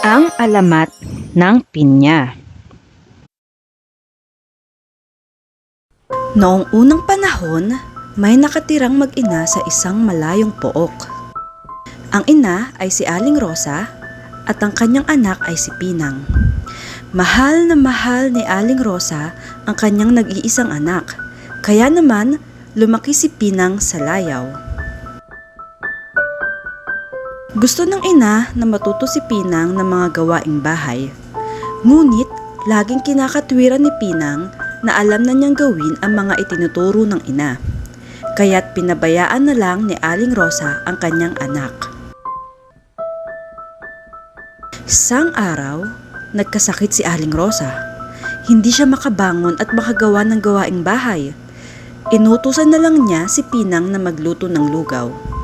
Ang alamat ng pinya. Noong unang panahon, may nakatirang mag-ina sa isang malayong pook. Ang ina ay si Aling Rosa at ang kanyang anak ay si Pinang. Mahal na mahal ni Aling Rosa ang kanyang nag-iisang anak, kaya naman lumaki si Pinang sa layaw. Gusto ng ina na matuto si Pinang ng mga gawaing bahay. Ngunit, laging kinakatwiran ni Pinang na alam na niyang gawin ang mga itinuturo ng ina. Kaya't pinabayaan na lang ni Aling Rosa ang kanyang anak. Isang araw, nagkasakit si Aling Rosa. Hindi siya makabangon at makagawa ng gawaing bahay. Inutusan na lang niya si Pinang na magluto ng lugaw.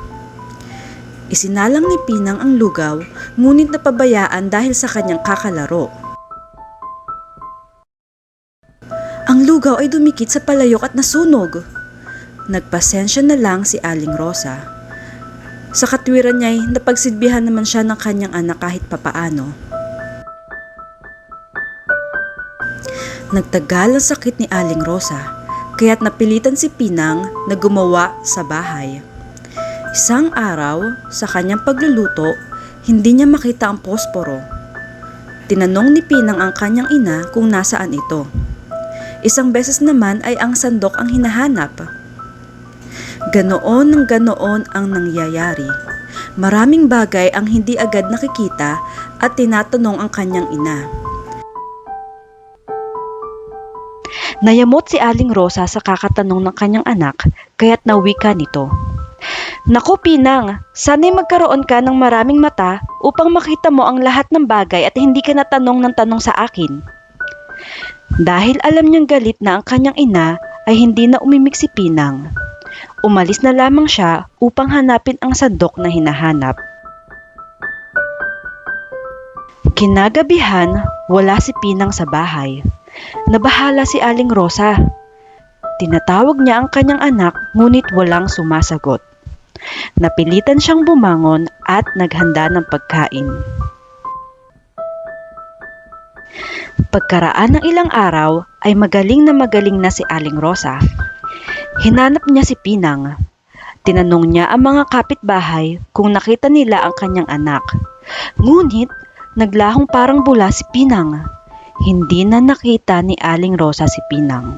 Isinalang ni Pinang ang lugaw, ngunit napabayaan dahil sa kanyang kakalaro. Ang lugaw ay dumikit sa palayok at nasunog. Nagpasensya na lang si Aling Rosa. Sa katwiran niya ay napagsidbihan naman siya ng kanyang anak kahit papaano. Nagtagal ang sakit ni Aling Rosa, kaya't napilitan si Pinang na gumawa sa bahay. Isang araw, sa kanyang pagluluto, hindi niya makita ang posporo. Tinanong ni Pinang ang kanyang ina kung nasaan ito. Isang beses naman ay ang sandok ang hinahanap. Ganoon ng ganoon ang nangyayari. Maraming bagay ang hindi agad nakikita at tinatanong ang kanyang ina. Nayamot si Aling Rosa sa kakatanong ng kanyang anak, kaya't nawika nito. Naku Pinang, sana'y magkaroon ka ng maraming mata upang makita mo ang lahat ng bagay at hindi ka natanong ng tanong sa akin. Dahil alam niyang galit na ang kanyang ina, ay hindi na umimik si Pinang. Umalis na lamang siya upang hanapin ang sandok na hinahanap. Kinagabihan, wala si Pinang sa bahay. Nabahala si Aling Rosa. Tinatawag niya ang kanyang anak ngunit walang sumasagot. Napilitan siyang bumangon at naghanda ng pagkain. Pagkaraan ng ilang araw ay magaling na magaling na si Aling Rosa. Hinanap niya si Pinang. Tinanong niya ang mga kapitbahay kung nakita nila ang kanyang anak. Ngunit naglahong parang bula si Pinang. Hindi na nakita ni Aling Rosa si Pinang.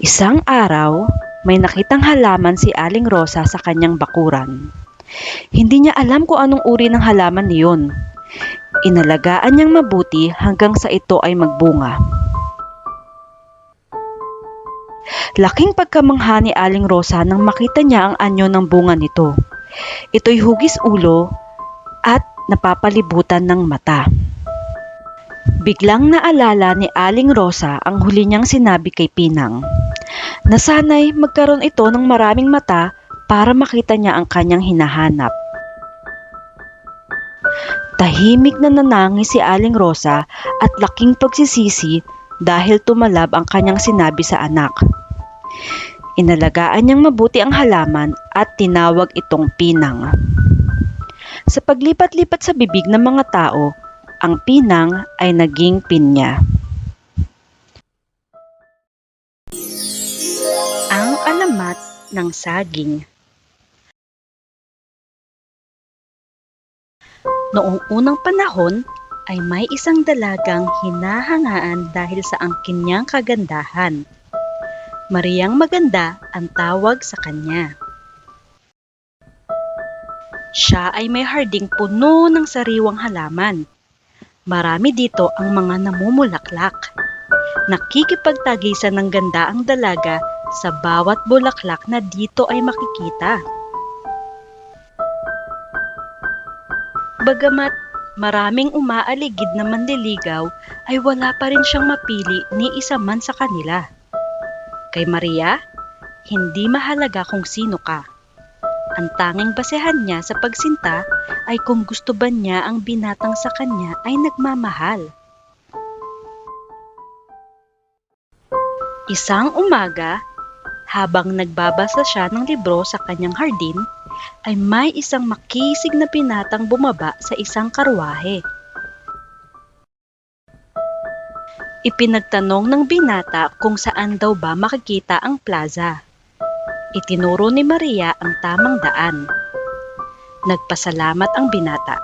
Isang araw, may nakitang halaman si Aling Rosa sa kanyang bakuran. Hindi niya alam kung anong uri ng halaman niyon. Inalagaan niyang mabuti hanggang sa ito ay magbunga. Laking pagkamangha ni Aling Rosa nang makita niya ang anyo ng bunga nito. Ito'y hugis ulo at napapalibutan ng mata. Biglang naalala ni Aling Rosa ang huli niyang sinabi kay Pinang. Nasanay magkaroon ito ng maraming mata para makita niya ang kanyang hinahanap. Tahimik na nanangis si Aling Rosa at laking pagsisisi dahil tumalab ang kanyang sinabi sa anak. Inalagaan niyang mabuti ang halaman at tinawag itong pinang. Sa paglipat-lipat sa bibig ng mga tao, ang pinang ay naging pinya. Ang alamat ng saging Noong unang panahon ay may isang dalagang hinahangaan dahil sa angkin niyang kagandahan. Mariang maganda ang tawag sa kanya. Siya ay may harding puno ng sariwang halaman. Marami dito ang mga namumulaklak. Nakikipagtagisan ng ganda ang dalaga sa bawat bulaklak na dito ay makikita. Bagamat maraming umaaligid na manliligaw ay wala pa rin siyang mapili ni isa man sa kanila. Kay Maria, hindi mahalaga kung sino ka. Ang tanging basehan niya sa pagsinta ay kung gusto ba niya ang binatang sa kanya ay nagmamahal. Isang umaga, habang nagbabasa siya ng libro sa kanyang hardin, ay may isang makisig na binatang bumaba sa isang karwahe. Ipinagtanong ng binata kung saan daw ba makikita ang plaza. Itinuro ni Maria ang tamang daan. Nagpasalamat ang binata.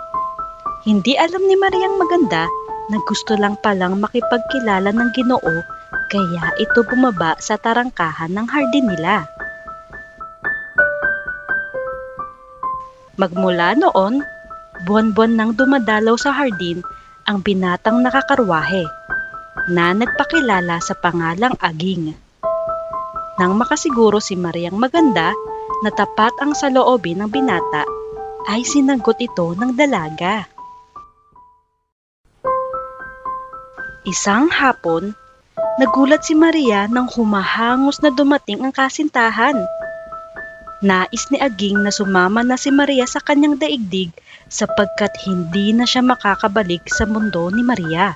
Hindi alam ni Mariang maganda na gusto lang palang makipagkilala ng ginoo kaya ito bumaba sa tarangkahan ng hardin nila. Magmula noon, buwan-buwan nang dumadalaw sa hardin ang binatang nakakarwahe na nagpakilala sa pangalang Aging. Nang makasiguro si Mariang maganda na tapat ang saloobin ng binata, ay sinagot ito ng dalaga. Isang hapon, nagulat si Maria nang humahangos na dumating ang kasintahan. Nais ni Aging na sumama na si Maria sa kanyang daigdig sapagkat hindi na siya makakabalik sa mundo ni Maria.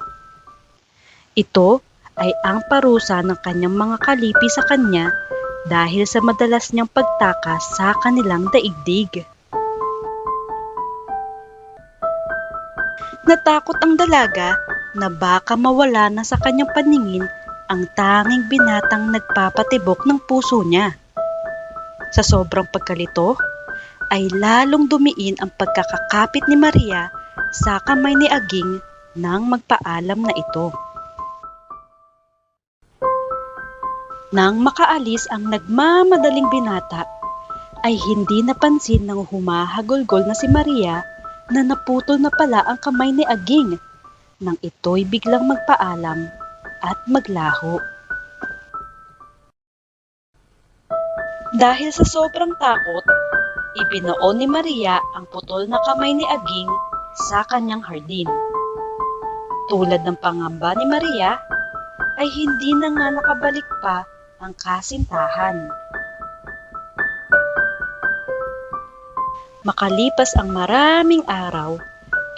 Ito ay ang parusa ng kanyang mga kalipi sa kanya dahil sa madalas niyang pagtakas sa kanilang daigdig. Natakot ang dalaga na baka mawala na sa kanyang paningin ang tanging binatang nagpapatibok ng puso niya. Sa sobrang pagkalito, ay lalong dumiin ang pagkakakapit ni Maria sa kamay ni Aging nang magpaalam na ito. Nang makaalis ang nagmamadaling binata, ay hindi napansin ng humahagulgol na si Maria na naputol na pala ang kamay ni Aging nang ito'y biglang magpaalam at maglaho. Dahil sa sobrang takot, ibinoon ni Maria ang putol na kamay ni Aging sa kanyang hardin. Tulad ng pangamba ni Maria, ay hindi na nga nakabalik pa ang kasintahan. Makalipas ang maraming araw,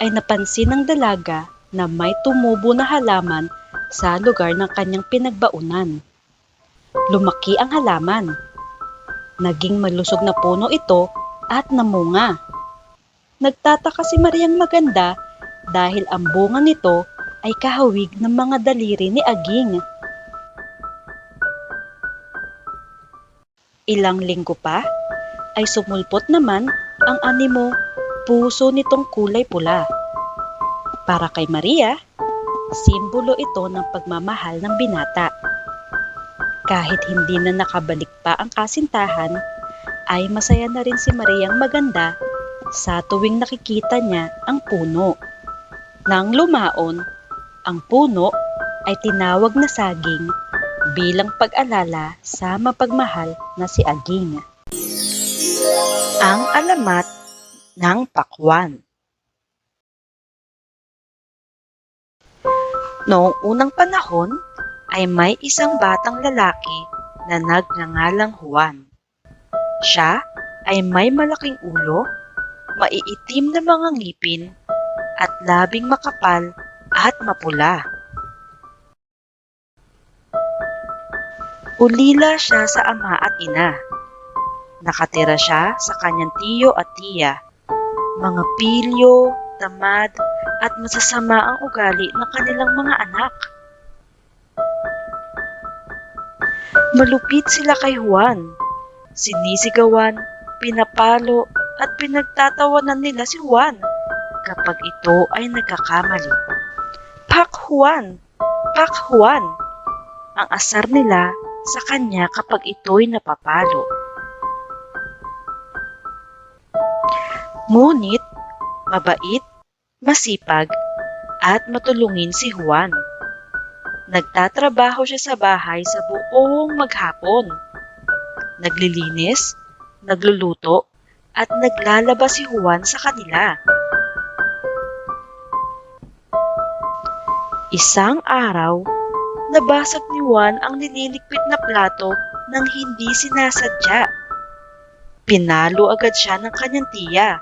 ay napansin ng dalaga na may tumubo na halaman sa lugar ng kanyang pinagbaunan. Lumaki ang halaman. Naging malusog na puno ito at namunga. Nagtataka si Mariang maganda dahil ang bunga nito ay kahawig ng mga daliri ni Aging. Ilang linggo pa ay sumulpot naman ang animo puso nitong kulay pula. Para kay Maria, simbolo ito ng pagmamahal ng binata. Kahit hindi na nakabalik pa ang kasintahan, ay masaya na rin si Mariang maganda sa tuwing nakikita niya ang puno. Nang lumaon, ang puno ay tinawag na saging bilang pag-alala sa mapagmahal na si Aging. Ang alamat ng pakwan Noong unang panahon ay may isang batang lalaki na nagngangalang Juan. Siya ay may malaking ulo, maiitim na mga ngipin, at labing makapal at mapula. Ulila siya sa ama at ina. Nakatira siya sa kanyang tiyo at tiya. Mga pilyo, tamad, at masasama ang ugali ng kanilang mga anak. Malupit sila kay Juan. Sinisigawan, pinapalo, at pinagtatawanan nila si Juan kapag ito ay nagkakamali. Pak Juan! Pak Juan! Ang asar nila sa kanya kapag ito'y napapalo. Ngunit, mabait, masipag, at matulungin si Juan. Nagtatrabaho siya sa bahay sa buong maghapon. Naglilinis, nagluluto, at naglalaba si Juan sa kanila. Isang araw, nabasag ni Juan ang nililikpit na plato nang hindi sinasadya. Pinalo agad siya ng kanyang tiya,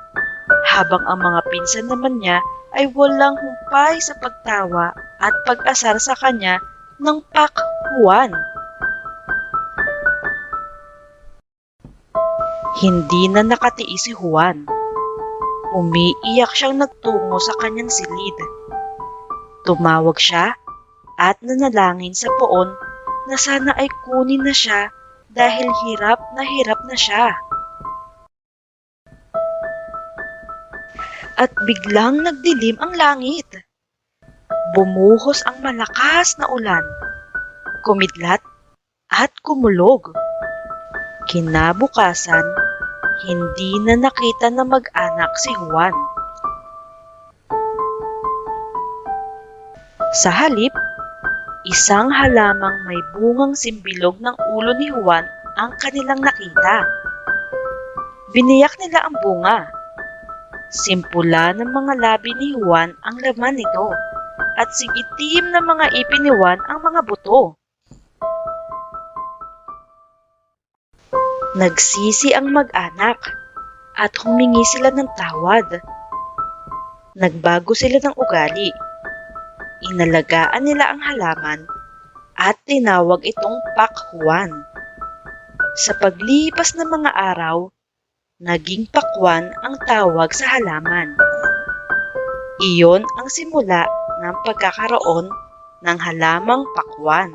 habang ang mga pinsan naman niya ay walang humpay sa pagtawa at pag-asar sa kanya ng pakhuan. Hindi na nakatiis si Juan. Umiiyak siyang nagtungo sa kanyang silid. Tumawag siya at nanalangin sa poon na sana ay kunin na siya dahil hirap na hirap na siya. At biglang nagdilim ang langit. Bumuhos ang malakas na ulan. Kumidlat at kumulog. Kinabukasan, hindi na nakita na mag-anak si Juan. Sa halip, isang halamang may bungang simbilog ng ulo ni Juan ang kanilang nakita. Biniyak nila ang bunga. Simpula ng mga labi ni Juan ang laman nito at singitim ng mga ipin ni Juan ang mga buto. Nagsisi ang mag-anak at humingi sila ng tawad. Nagbago sila ng ugali. Inalagaan nila ang halaman at tinawag itong pakwan. Sa paglipas ng mga araw, naging pakwan ang tawag sa halaman. Iyon ang simula ng pagkakaroon ng halamang pakwan.